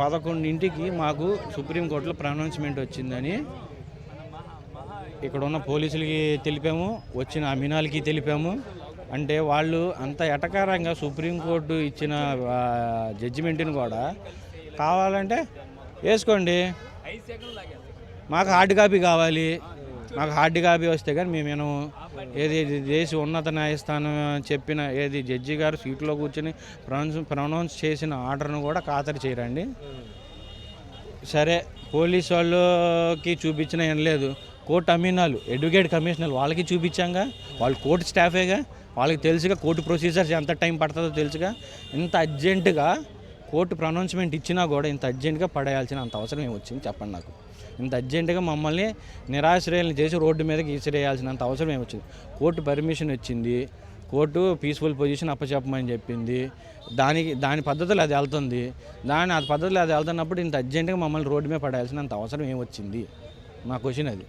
పదకొండింటికి మాకు సుప్రీంకోర్టులో ప్రొనౌన్స్మెంట్ వచ్చిందని ఇక్కడ ఉన్న పోలీసులకి తెలిపాము వచ్చిన అమినాలకి తెలిపాము. అంటే వాళ్ళు అంత ఎటకారంగా సుప్రీంకోర్టు ఇచ్చిన జడ్జిమెంట్ని కూడా కావాలంటే వేసుకోండి. మాకు హార్డ్ కాపీ కావాలి. మాకు హార్డ్ కాపీ వస్తే కానీ మేము ఏది దేశ ఉన్నత న్యాయస్థానం చెప్పిన ఏది జడ్జి గారు సీట్లో కూర్చొని ప్రొనౌన్స్ ప్రొనౌన్స్ చేసిన ఆర్డర్ను కూడా ఖాతరు చేయరండి. సరే పోలీస్ వాళ్ళకి చూపించిన ఏం లేదు. కోర్టు అమీనాలు అడ్వకేట్ కమిషనర్ వాళ్ళకి చూపించాంగా. వాళ్ళు కోర్టు స్టాఫేగా వాళ్ళకి తెలుసుగా కోర్టు ప్రొసీజర్స్ ఎంత టైం పడుతుందో తెలుసుగా. ఇంత అర్జెంటుగా కోర్టు ప్రొనౌన్స్మెంట్ ఇచ్చినా కూడా ఇంత అర్జెంటుగా పడేయాల్సిన అంత అవసరం ఏమొచ్చింది చెప్పండి నాకు. ఇంత అర్జెంటుగా మమ్మల్ని నిరాశ్రయాలను చేసి రోడ్డు మీదకి ఈసిరేయాల్సినంత అవసరం ఏమొచ్చింది కోర్టు పర్మిషన్ వచ్చింది కోర్టు పీస్ఫుల్ పొజిషన్ అప్పచెప్పమని చెప్పింది. దానికి దాని పద్ధతులు అది వెళ్తుంది. దాని ఆ పద్ధతులు అది వెళ్తున్నప్పుడు ఇంత అర్జెంటుగా మమ్మల్ని రోడ్డు మీద పడాల్సినంత అవసరం ఏం వచ్చింది? మా క్వశ్చన్ అది.